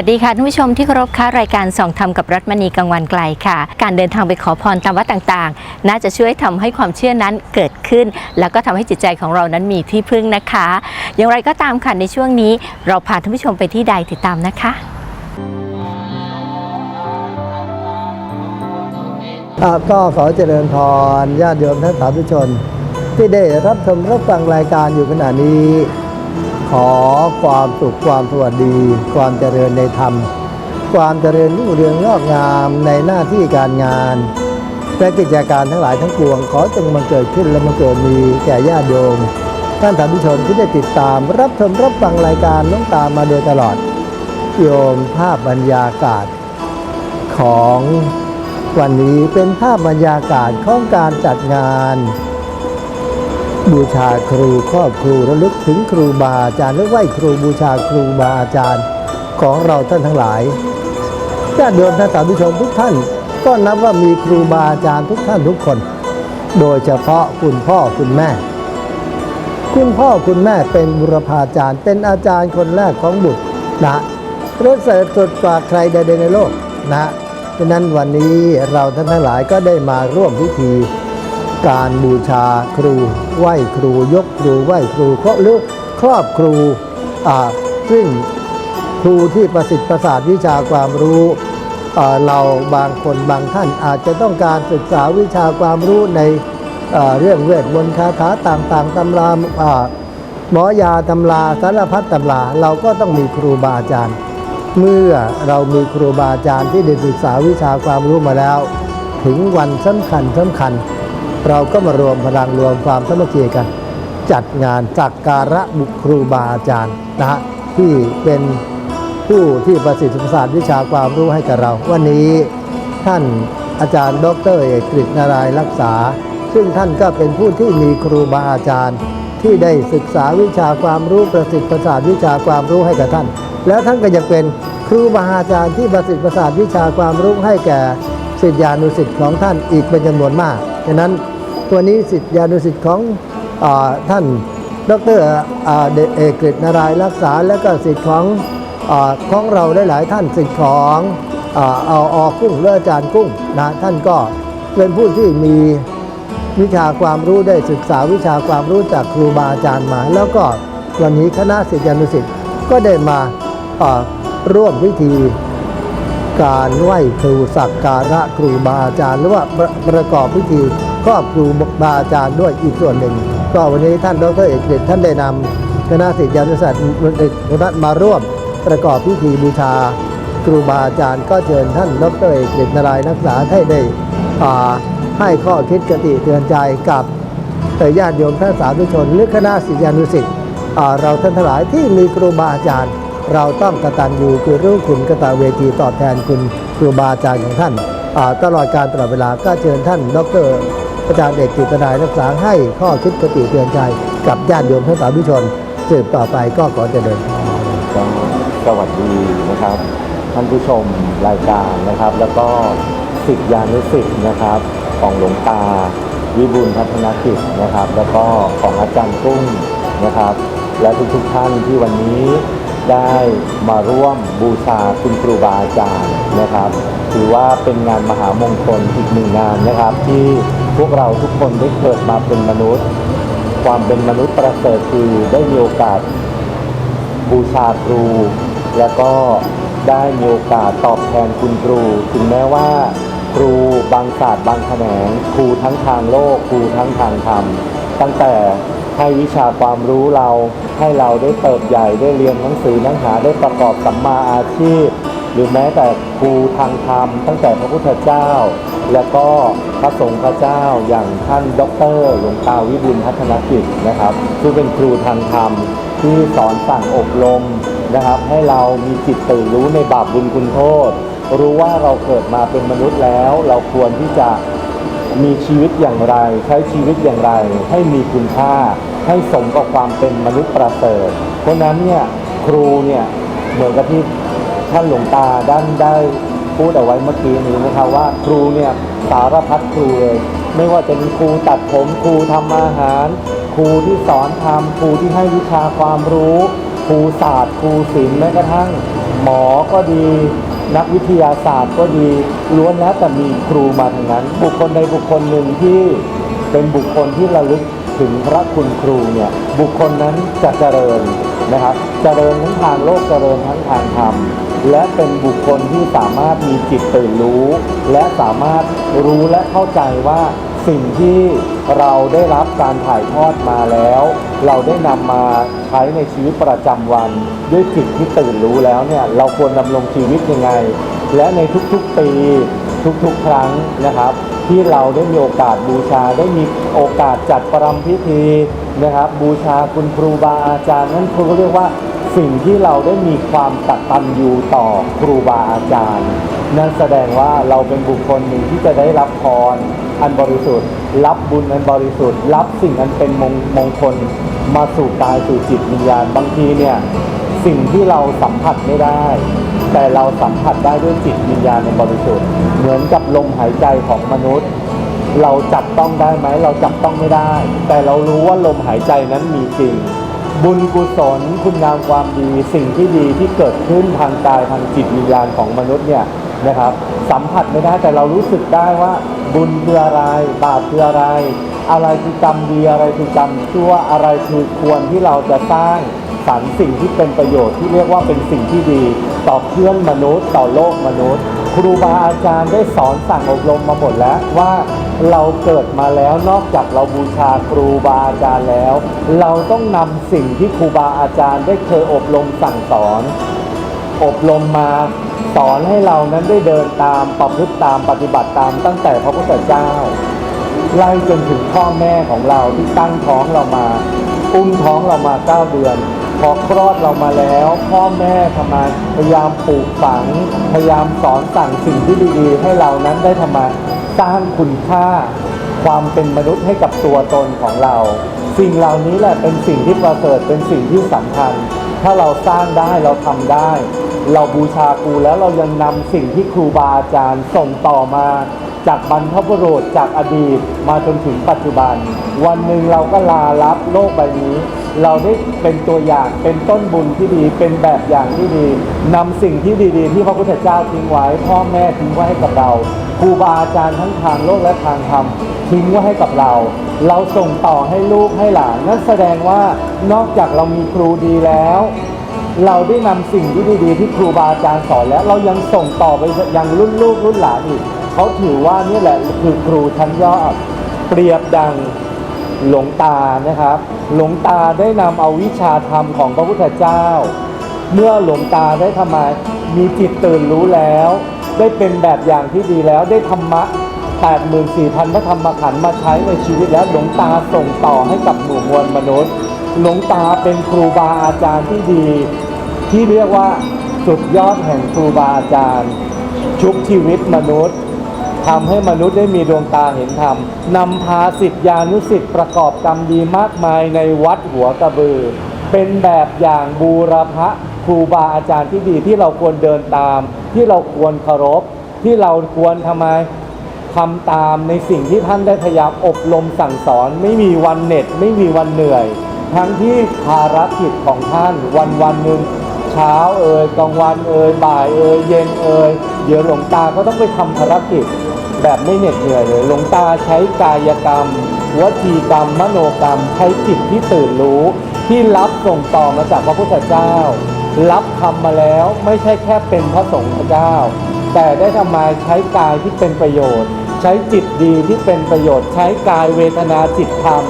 วัสดีค่ะท่านผู้ชมที่เคารพค่ะรายการส่องธรรมกับรัตมณีกลางวันไกลค่ะ การเดินทางไปขอพรตามวัดต่างๆ น่าจะช่วยทำให้ความเชื่อนั้นเกิดขึ้น แล้วก็ทำให้จิตใจของเรานั้นมีที่พึ่งนะคะ อย่างไรก็ตามค่ะในช่วงนี้ เราพาท่านผู้ชมไปที่ใดติดตามนะคะครับก็ขอเจริญพรญาติโยมท่านสาธุชน ที่ได้รับชมรับฟังรายการอยู่ขณะนี้ ขอความสุขความสวัสดี ความเจริญในธรรม ความเจริญรุ่งเรืองงอกงามในหน้าที่การงาน และกิจการทั้งหลายทั้งปวง ขอจงมันเกิดขึ้นและมันเกิดมีแก่ญาติโยมท่านสาธุชนที่ได้ติดตาม รับชมรับฟังรายการน้องตามมาโดยตลอด โยมภาพบรรยากาศ ของวันนี้เป็นภาพบรรยากาศของการจัดงาน บูชาครูครอบครูระลึกถึงครูบาอาจารย์และไหว้ครูบูชาครูบาอาจารย์ของเราท่านทั้งหลายญาติโยมท่านสาธุชนทุกท่าน ก็นับว่ามีครูบาอาจารย์ทุกท่านทุกคน โดยเฉพาะคุณพ่อคุณแม่ คุณพ่อคุณแม่เป็นบุรพาจารย์เป็นอาจารย์คนแรกของบุตรนะประเสริฐสุดกว่าใครใดในโลกนะฉะนั้นวันนี้เราท่านทั้งหลายก็ได้มาร่วมพิธี การบูชาครูไหว้ครูยกครูไหว้ครูเคราะห์หรือครอบครูซึ่งครูที่ประสิทธิ์ประสาทวิชาความรู้เราบางคนบางท่านอาจจะต้องการศึกษาวิชาความรู้ในเรื่องเวทมนต์คาถาต่างๆตำราอ่าหมอยาตำราสารพัดตำราเราก็ต้องมีครูบาอาจารย์ เมื่อเรามีครูบาอาจารย์ที่ได้ศึกษาวิชาความรู้มาแล้ว ถึงวันสำคัญสำคัญ เราก็มารวมพลังรวมความสามัคคีกัน จัดงานสักการะบุครูบาอาจารย์นะฮะที่เป็นผู้ที่ประสิทธิ์ประสาทวิชาความรู้ให้กับเรา วันนี้ท่านอาจารย์ดรเอกกฤษนารายรักษา ซึ่งท่านก็เป็นผู้ที่มีครูบาอาจารย์ ที่ได้ศึกษาวิชาความรู้ประสิทธิ์ประสาทวิชาความรู้ให้กับท่าน แล้วท่านก็ยังเป็นครูบาอาจารย์ที่ประสิทธิ์ประสาทวิชาความรู้ให้แก่ศิษยานุศิษย์ของท่านอีกเป็นจำนวนมากฉะนั้น ตัวนี้สิทธิานุสิทธิ์ของอท่านดรเดเอกฤษนารายรักษา และก็สิทธิ์ของอของเราหลายๆท่านสิทธิ์ของเอาออกุ้งและอาจารย์กุ้งนะท่านก็เป็นผู้ที่มีวิชาความรู้ได้ศึกษาวิชาความรู้จากครูบาอาจารย์มา แล้วก็วันนี้คณะศิษยานุสิทธิ์ก็ได้มาอ่าร่วมพิธีการไหว้ครูสักการะครูบาอาจารย์หรือว่าประประกอบพิธี ครอบครูบาอาจารย์ด้วยอีกส่วนหนึ่ง ก็วันนี้ท่านดรเอกเดชท่านได้นำคณะศิษยานุศิษย์คณะมาร่วมประกอบพิธีบูชาครูบาอาจารย์ก็เชิญท่านดรเอกเดชนารายณ์นักษาให้ได้ให้ข้อคิดกติเตือนใจกับญาติโยมท่านสาธุชนหรือคณะศิษยานุศิษย์เราท่านทั้งหลายที่มีครูบาอาจารย์ เราต้องกตัญญูคือรู้คุณกตเวทีตอบแทนคุณครูบาอาจารย์ของท่านตลอดการตลอดเวลาก็เชิญท่านดร อาจารย์เอกกิตนายรักษาให้ข้อคิดกติเตือนใจกับญาติโยมท่านสาธุชน สืบต่อไปก็ขอเจริญพร ก็สวัสดีนะครับ ท่านผู้ชมรายการนะครับ แล้วก็สิทธิานุสิทธิ์นะครับ ของหลวงตาวิบูลย์พัฒนกิจนะครับ แล้วก็ของอาจารย์กุ้งนะครับ และทุกๆท่านที่วันนี้ได้มาร่วมบูชาคุณครูบาอาจารย์นะครับ ถือว่าเป็นงานมหามงคลอีกหนึ่งงานนะครับที่ พวกเราทุกคนได้เกิดมาเป็นมนุษย์ ความเป็นมนุษย์ประเสริฐคือได้มีโอกาสบูชาครู แล้วก็ได้มีโอกาสตอบแทนคุณครู ถึงแม้ว่า ครูบางศาสตร์บางแขนงครูทั้งทางโลกครูทั้งทางธรรม ตั้งแต่ให้วิชาความรู้เราให้เราได้เติบใหญ่ได้เรียนหนังสือหนังหาได้ประกอบสัมมาอาชีพ หรือแม้แต่ครูทางธรรม ตั้งแต่พระพุทธเจ้า แล้วก็พระสงฆ์พระเจ้าอย่างท่านด็อกเตอร์หลวงตาวิบุลพัฒนกิจนะครับซึ่งเป็นครูทางธรรมที่สอนสั่งอบรมนะครับ ให้เรามีจิตตื่นรู้ในบาปบุญคุณโทษ รู้ว่าเราเกิดมาเป็นมนุษย์แล้ว เราควรที่จะมีชีวิตอย่างไร ใช้ชีวิตอย่างไร ให้มีคุณค่า ให้สมกับความเป็นมนุษย์ประเสริฐ เพราะนั้นเนี่ยครูเนี่ยเหมือนกับที่ท่านหลวงตาด้านได้ พูดเอาไว้เมื่อกี้นี้นะครับว่าครูเนี่ยสารพัดครูเลยไม่ว่าจะเป็นครูตัดผมครูทำอาหาร ครูที่สอนทำครูที่ให้วิชาความรู้ ครูศาสตร์ครูศิลป์แม้กระทั่ง หมอก็ดี นักวิทยาศาสตร์ก็ดีล้วนแล้วแต่มีครูมาทั้งนั้น บุคคลใดบุคคลหนึ่งที่เป็นบุคคลที่ระลึกถึงพระคุณครูเนี่ยบุคคลนั้นจะเจริญนะครับ เจริญทั้งทางโลกเจริญทั้งทางธรรม และเป็นบุคคลที่สามารถมีจิตตื่นรู้ และสามารถรู้และเข้าใจว่าสิ่งที่เราได้รับการถ่ายทอดมาแล้ว เราได้นำมาใช้ในชีวิตประจำวัน ด้วยจิตที่ตื่นรู้แล้วเนี่ยเราควรดำรงชีวิตยังไง และในทุกๆปีทุกๆ ครั้งนะครับ ที่เราได้มีโอกาสบูชาได้มีโอกาสจัดประรำพิธี นะครับบูชาคุณครูบาอาจารย์นั่นคือเรียกว่าสิ่งที่เราได้มีความกตัญญูต่อครูบาอาจารย์ นั่นแสดงว่าเราเป็นบุคคลหนึ่งที่จะได้รับพรอันบริสุทธิ์ รับบุญอันบริสุทธิ์ รับสิ่งอันเป็นมงมงคลมาสู่กายสู่จิตวิญญาณบางทีเนี่ยสิ่งที่เราสัมผัสไม่ได้ แต่เราสัมผัสได้ด้วยจิตวิญญาณในบริสุทธิ์ เหมือนกับลมหายใจของมนุษย์ เราจับต้องได้ไหมเราจับต้องไม่ได้ แต่เรารู้ว่าลมหายใจนั้นมีจริง บุญกุศลคุณงามความดีสิ่งที่ดีที่เกิดขึ้นทางกายทางจิตวิญญาณของมนุษย์เนี่ยนะครับ สัมผัสไม่ได้แต่เรารู้สึกได้ว่า บุญคืออะไรบาปคืออะไร อะไรคือกรรมดีอะไรคือกรรมชั่วอะไรคือควรที่เราจะสร้างสรรค์สิ่งที่เป็นประโยชน์ที่เรียกว่าเป็นสิ่งที่ดี ต่อเพื่อนมนุษย์ ต่อโลกมนุษย์ ครูบาอาจารย์ได้สอนสั่งอบรมมาหมดแล้วว่าเราเกิดมาแล้วนอกจากเราบูชาครูบาอาจารย์แล้ว เราต้องนำสิ่งที่ครูบาอาจารย์ได้เคยอบรมสั่งสอน อบรมมาสอนให้เรานั้นได้เดินตามประพฤติตามปฏิบัติตามตั้งแต่พระพุทธเจ้าไล่จนถึงพ่อแม่ของเราที่ตั้งท้องเรามา อุ้มท้องเรามาเก้าเดือน พอคลอดเรามาแล้ว พ่อแม่ทำไมพยายามปลูกฝัง พยายามสอนสั่งสิ่งที่ดีๆ ให้เรานั้นได้ทำไมสร้างคุณค่า ความเป็นมนุษย์ให้กับตัวตนของเรา สิ่งเหล่านี้แหละเป็นสิ่งที่ประเสริฐเป็นสิ่งที่สำคัญ ถ้าเราสร้างได้เราทำได้ เราบูชาครูแล้วเรายังนำสิ่งที่ครูบาอาจารย์ส่งต่อมา จากบรรพบุรุษจากอดีตมาจนถึงปัจจุบัน วันหนึ่งเราก็ลารับโลกใบนี้ เราได้เป็นตัวอย่างเป็นต้นบุญที่ดีเป็นแบบอย่างที่ดีนำสิ่งที่ดีๆ ที่พระพุทธเจ้าทิ้งไว้ พ่อแม่ทิ้งไว้ให้กับเราครูบาอาจารย์ทั้งทางโลกและทางธรรมทิ้งไว้ให้กับเรา เราส่งต่อให้ลูกให้หลานนั่นแสดงว่านอกจากเรามีครูดีแล้ว เราได้นำสิ่งที่ดีๆที่ครูบาอาจารย์สอนแล้ว เรายังส่งต่อไปยังรุ่นลูกรุ่นหลานอีก เขาถือว่านี่แหละคือครูชั้นยอดเปรียบดังหลวงตานะครับ หลวงตาได้นำเอาวิชาธรรมของพระพุทธเจ้า เมื่อหลวงตาได้ทำไมมีจิตตื่นรู้แล้ว ได้เป็นแบบอย่างที่ดีแล้วได้ธรรมะ84,000พระธรรมขันธ์มาใช้ในชีวิตแล้วหลวงตาส่งต่อให้กับหมู่มวลมนุษย์ หลวงตาเป็นครูบาอาจารย์ที่ดี ที่เรียกว่าสุดยอดแห่งครูบาอาจารย์ ชุบชีวิตมนุษย์ ทำให้มนุษย์ได้มีดวงตาเห็นธรรมนำพาสิทธิานุสิทธิ์ประกอบกรรมดีมากมายในวัดหัวกระบือ เป็นแบบอย่างบูรพะครูบาอาจารย์ที่ดีที่เราควรเดินตาม ที่เราควรเคารพ ที่เราควรทำไมทำตามในสิ่งที่ท่านได้พยายามอบรมสั่งสอน ไม่มีวันเหน็ดไม่มีวันเหนื่อย ทั้งที่ภารกิจของท่านวันวันหนึ่งเช้าเอ่ยกลางวันเอ่ยบ่ายเอ่ยเย็นเอ่ยเดี๋ยวหลวงตาก็ต้องไปทำภารกิจ แบบไม่เหน็ดเหนื่อยเลยหลวงตาใช้กายกรรมวจีกรรม มโนกรรม ใช้จิตที่ตื่นรู้ ที่รับส่งต่อมาจากพระพุทธเจ้า รับทำมาแล้วไม่ใช่แค่เป็นพระสงฆ์เจ้า แต่ได้ทำมาใช้กายที่เป็นประโยชน์ ใช้จิตดีที่เป็นประโยชน์ ใช้กายเวทนาจิตธรรม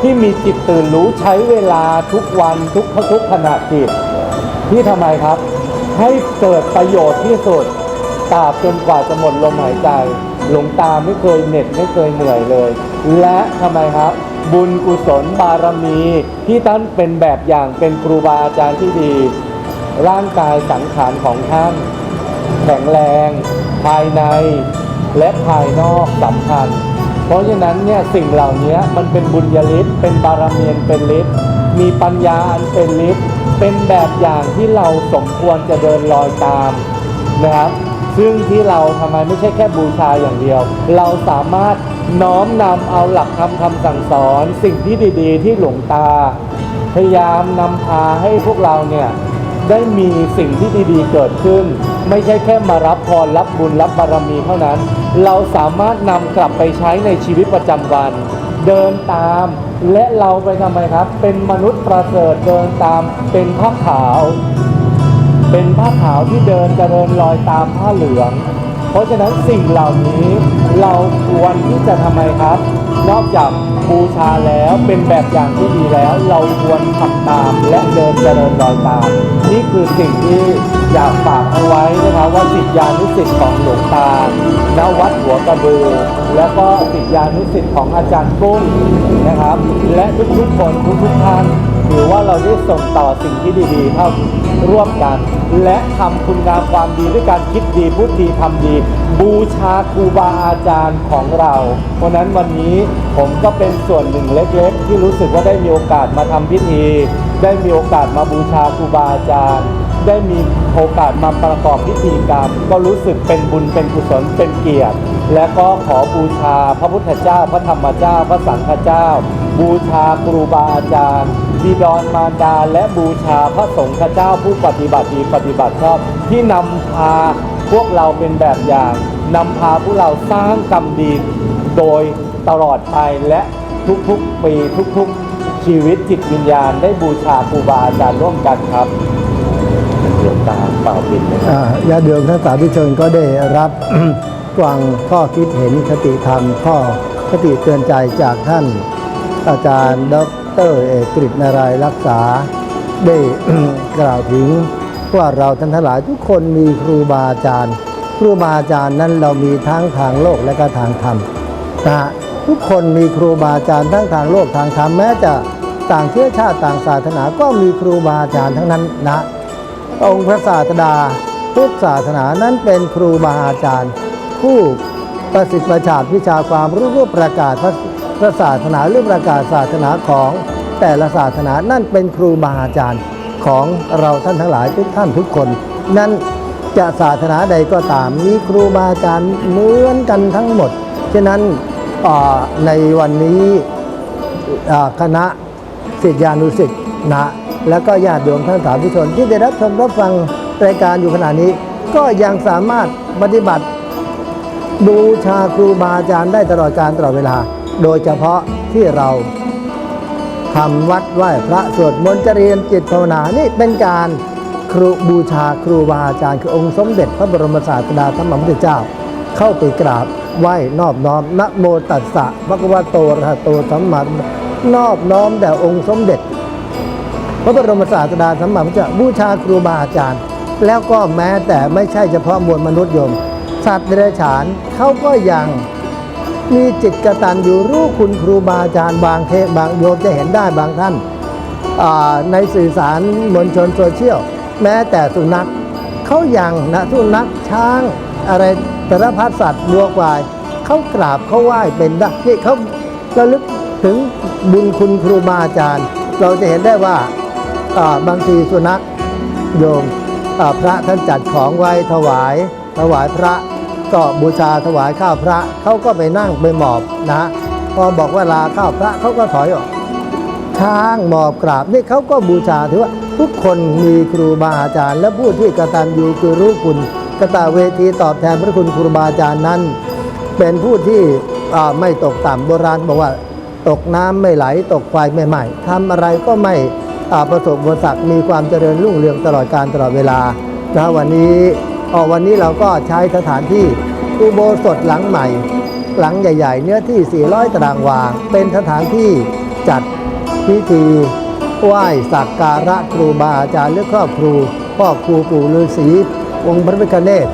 ที่มีจิตตื่นรู้ใช้เวลาทุกวันทุกทุกขณะจิตที่ทำไมครับ ให้เกิดประโยชน์ที่สุดตราบจนกว่าจะหมดลมหายใจ หลวงตาไม่เคยเหน็ดไม่เคยเหนื่อยเลย และทำไมครับ บุญกุศลบารมีที่ท่านเป็นแบบอย่างเป็นครูบาอาจารย์ที่ดี ร่างกายสังขารของท่าน แข็งแรง ภายในและภายนอกสำคัญ เพราะฉะนั้นเนี่ยสิ่งเหล่านี้มันเป็นบุญญาฤทธิ์เป็นบารมีนเป็นฤทธิ์มีปัญญาอันเป็นฤทธิ์เป็นแบบอย่างที่เราสมควรจะเดินรอยตามนะครับ ซึ่งที่เราทำไมไม่ใช่แค่บูชาอย่างเดียว เราสามารถน้อมนำเอาหลักธรรมคำสั่งสอน สิ่งที่ดีๆ ที่หลวงตา พยายามนำพาให้พวกเราเนี่ยได้มีสิ่งที่ดีๆเกิดขึ้น ไม่ใช่แค่มารับพรรับบุญรับบารมีเท่านั้น เราสามารถนำกลับไปใช้ในชีวิตประจำวัน เดินตามและเราไปทำไมครับ เป็นมนุษย์ประเสริฐเดินตามเป็นผ้าขาว เป็นผ้าขาวที่เดินเจริญรอยตามผ้าเหลือง เพราะฉะนั้นสิ่งเหล่านี้เราควรที่จะทำไมครับ นอกจากบูชาแล้วเป็นแบบอย่างที่ดีแล้ว เราควรทำตามและเดินเจริญรอยตาม นี่คือสิ่งที่อยากฝากเอาไว้นะครับว่าสิทธิานุสิทธิ์ของหลวงตาณวัดหัวกระบือแล้วก็สิทธิานุสิทธิ์ของอาจารย์กุ้งนะครับ และทุกๆคนทุกๆท่าน ถือว่าเราได้ส่งต่อสิ่งที่ดีๆเข้าร่วมกัน และทำคุณงามความดีด้วยการคิดดีพูดดีทำดี บูชาครูบาอาจารย์ของเรา เพราะนั้นวันนี้ผมก็เป็นส่วนหนึ่งเล็กๆ ที่รู้สึกว่าได้มีโอกาสมาทำพิธี ได้มีโอกาสมาบูชาครูบาอาจารย์ได้มีโอกาสมาประกอบพิธีกรรม ก็รู้สึกเป็นบุญเป็นกุศลเป็นเกียรติ และก็ขอบูชาพระพุทธเจ้า พระธรรมเจ้า พระสังฆเจ้า บูชาครูบาอาจารย์ บิดอนมารดาและบูชาพระสงฆ์เจ้าผู้ปฏิบัติดีปฏิบัติชอบที่นำพาพวกเราเป็นแบบอย่างนำพาพวกเราสร้างกรรมดีโดยตลอดไปและทุกๆปีทุกๆ ชีวิตจิตวิญญาณได้บูชาครูบาอาจารย์ร่วมกันครับหลวงตาเป่าบินนะครับญาติโยมท่านสาธุชนก็ได้รับฟังข้อคิดเห็นคติธรรมข้อคติเตือนใจจากท่านอาจารย์ดร เอกกฤษนารายรักษา ได้กล่าวถึงว่าเราท่านทั้งหลายทุกคนมีครูบาอาจารย์ ครูบาอาจารย์นั้นเรามีทั้งทางโลกและก็ทางธรรมนะทุกคนมีครูบาอาจารย์ทั้งทางโลกทางธรรมแม้จะต่างเชื้อชาติต่างศาสนาก็มีครูบาอาจารย์ทั้งนั้นนะองค์พระศาสดาทุกศาสนานั้นเป็นครูบาอาจารย์ ผู้ประสิทธิ์ประชาติวิชาความรู้รู้ประกาศพระ พระศาสนาหรือประกาศศาสนาของแต่ละศาสนานั่นเป็นครูบาอาจารย์ของเราท่านทั้งหลายทุกท่านทุกคน นั้นจะศาสนาใดก็ตามมีครูบาอาจารย์เหมือนกันทั้งหมด ฉะนั้นในวันนี้คณะศิษยานุศิษย์นะแล้วก็ญาติโยมท่านสาธุชนที่ได้รับชมรับฟังรายการอยู่ขณะนี้ ก็ยังสามารถปฏิบัติ บูชาครูบาอาจารย์ได้ตลอดการตลอดเวลา โดยเฉพาะที่เราทำวัดไหว้พระสวดมนต์เจริญจิตภาวนานี่เป็นการครูบูชาครูบาอาจารย์คือองค์สมเด็จพระบรมศาสดาธรรมพุทธเจ้า เข้าไปกราบไหว้นอบน้อมนะโมตัสสะภะคะวะโตระหะโตสัมมาสัมพุทธัสสะนอบน้อมแด่องค์สมเด็จ พระบรมศาสดาสัมมาสัมพุทธเจ้าบูชาครูบาอาจารย์ แล้วก็แม้แต่ไม่ใช่เฉพาะมวลมนุษย์โยม สัตว์เดรัจฉานเขาก็ยัง มีจิตกระตัญญูรู้คุณครูบาอาจารย์บางเทศบางโยมจะเห็นได้บางท่าน ในสื่อสารมวลชนโซเชียล แม้แต่สุนัขเขายังนะสุนัขช้าง อะไรสารพัดสัตว์วัวควายเขากราบเขาไหว้เป็นได้นี่เขาระลึกถึงบุญคุณครูบาอาจารย์ เราจะเห็นได้ว่าบางทีสุนัขโยมพระท่านจัดของไว้ถวาย ถวายพระ ก็บูชาถวายข้าวพระเขาก็ไปนั่งไปหมอบนะพอบอกว่าลาข้าวพระเขาก็ถอยออกช้างหมอบกราบนี่เขาก็บูชาถือว่าทุกคนมีครูบาอาจารย์ และผู้ที่กระตัญญูคือรู้คุณกระตาเวทีตอบแทนพระคุณครูบาอาจารย์นั้น เป็นผู้ที่ไม่ตกต่ำโบราณบอกว่า ตกน้ำไม่ไหลตกไฟไม่ไหม้ทำอะไรก็ไม่ประสบอุปสรรคมีความเจริญรุ่งเรืองตลอดการตลอดเวลานะวันนี้ อ๋อวันนี้เราก็ใช้สถานที่อุโบสถหลังใหม่ หลังใหญ่ ๆ เนื้อที่ 400 ตารางวา เป็นสถานที่จัดพิธีไหว้สักการะครูบาอาจารย์หรือครอบครูพ่อครูปู่ฤาษีองค์พระพิฆเนศ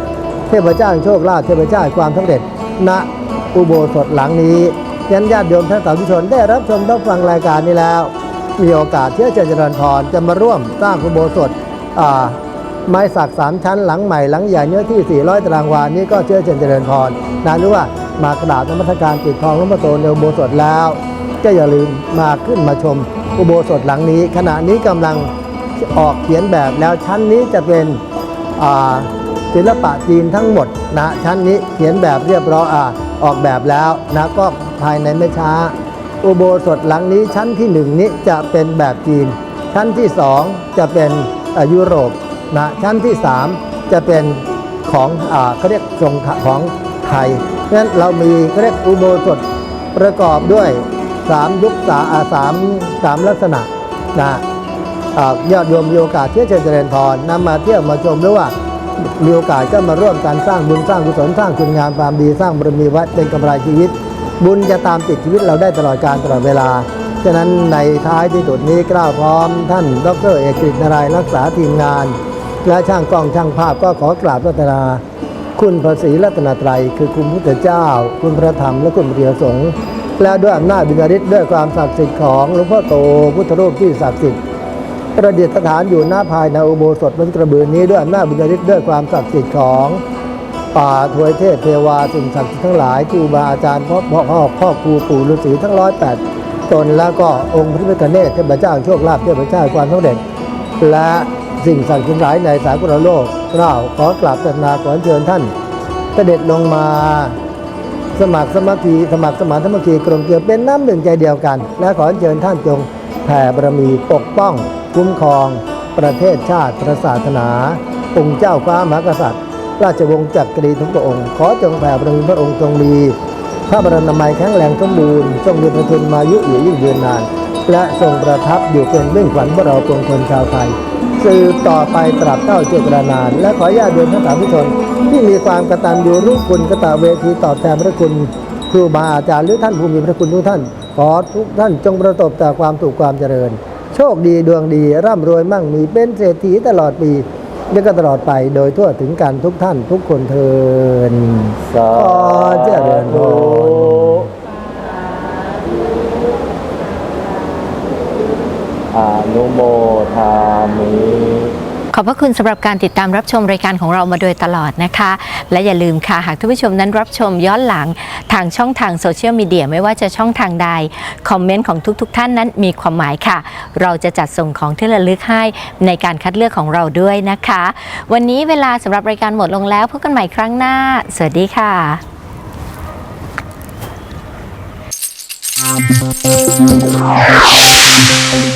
เทพเจ้าแห่งโชคลาภเทพเจ้าแห่งความสำเร็จ ณอุโบสถหลังนี้ยันญาติโยมท่านสาธุชนได้รับชมรับฟังรายการนี้แล้ว มีโอกาสที่จะเจริญพรจะมาร่วมสร้างอุโบสถอ่า ไม้สักสามชั้นหลังใหม่หลังใหญ่เนื้อที่ 400 ตารางวานี้ก็เชื่อเจริญเจริญพรนะหรือว่ามากราบนมัสการปิดทองลวงพ่อโตในอุโบสถแล้ว ก็อย่าลืมมาขึ้นมาชมอุโบสถหลังนี้ ขณะนี้กำลังออกเขียนแบบแล้วชั้นนี้จะเป็นศิลปะจีนทั้งหมดนะชั้นนี้เขียนแบบเรียบร้อยอออกแบบแล้วนะก็ภายในไม่ช้า อุโบสถหลังนี้ชั้นที่หนึ่งนี้จะเป็นแบบจีน ชั้นที่สองจะเป็นยุโรป นะชั้นที่สามจะเป็นของอ่าเขาเรียกทรงของไทยเพราะฉะนั้นเรามีเขาเรียกอุโบสถประกอบด้วยสามยุคสาอาสามสามลักษณะนะอยอดโยมมีโอกาสเที่ยวเชิญเจริญพรนำมาเที่ยวมาชมหรือว่ามีโอกาสก็มาร่วมกันสร้างบุญสร้างกุศลสร้างคุณงามความดีสร้างบารมีวัดเป็นกำไรชีวิต บุญจะตามติดชีวิตเราได้ตลอดการตลอดเวลาฉะนั้นในท้ายที่สุดนี้กล้าวพร้อมท่านดรเอกฤษนารายรักษาทีมงาน และช่างกล้องช่างภาพก็ขอกราบรัตนา คุณพระศรีรัตนตรัย คือคุณพุทธเจ้า คุณพระธรรมและคุณพระเดียสงฆ์และด้วยอำนาจบิญญาฤทธิ์ด้วยความศักดิ์สิทธิ์ของหลวงพ่อโตพุทธรูปที่ศักดิ์สิทธิ์ประดิษฐานอยู่หน้าภายในอุโบสถบนกระบือนี้ด้วยอำนาจบุญญาฤทธิ์ด้วยความศักดิ์สิทธิ์ของป่าทวยเทพเทวาสิ่งศักดิ์สิทธิ์ทั้งหลายครูบาอาจารย์พ่อพ่อพ่อพ่อครูปู่ฤาษีทั้งร้อยแปดตนแล้วก็องค์พระพิฆเนศเทพเจ้าโชคลาภเทพเจ้าความสำเร็จและ สิ่งศักดิ์ทั้งหลายในสากลโลกกล่าวขอกราบศรัทนาขอเชิญท่านเสด็จลงมาสมัครสมาธิสมัครสมานธรรมคีกลมเกลียวเป็นน้ำหนึ่งใจเดียวกัน และขอเชิญท่านจงแผ่บารมีปกป้อง คุ้มครอง ประเทศชาติพระศาสนา องค์เจ้าฟ้ามหากษัตริย์ ราชวงศ์จักรีทุกพระองค์ ขอจงแผ่บารมีพระองค์ทรงมีพระบรนามัยแข็งแรงสมบูรณ์ทรงมีพระทุนมายุอยู่ยิ่งยืนนาน และทรงประทับอยู่เป็นเบื้องขวัญพวกเราปวงชนชาวไทย สืบต่อไปตราบเท่าเจตนานานและขอญาติโยมทั้งสามผู้ชน ที่มีความกตัญญูรู้คุณกตเวทีตอบแทนพระคุณครูบาอาจารย์หรือท่านผู้มีพระคุณทุกท่าน ขอทุกท่านจงประสบแต่ความสุขความเจริญ โชคดีดวงดี ร่ำรวยมั่งมีเป็นเศรษฐีตลอดปีและก็ตลอดไปโดยทั่วถึงกันทุกท่านทุกคนเทินสาขอเจริญพรานุโมทามิขอบพระคุณสำหรับการติดตามรับชมรายการของเรามาโดยตลอดนะคะ และอย่าลืมค่ะ หากท่านผู้ชมนั้นรับชมย้อนหลังทางช่องทางโซเชียลมีเดียไม่ว่าจะช่องทางใด คอมเมนต์ของทุกๆทท่านนั้นมีความหมายค่ะ เราจะจัดส่งของที่ระลึกให้ในการคัดเลือกของเราด้วยนะคะ วันนี้เวลาสำหรับรายการหมดลงแล้วพบกันใหม่ครั้งหน้า สวัสดีค่ะเ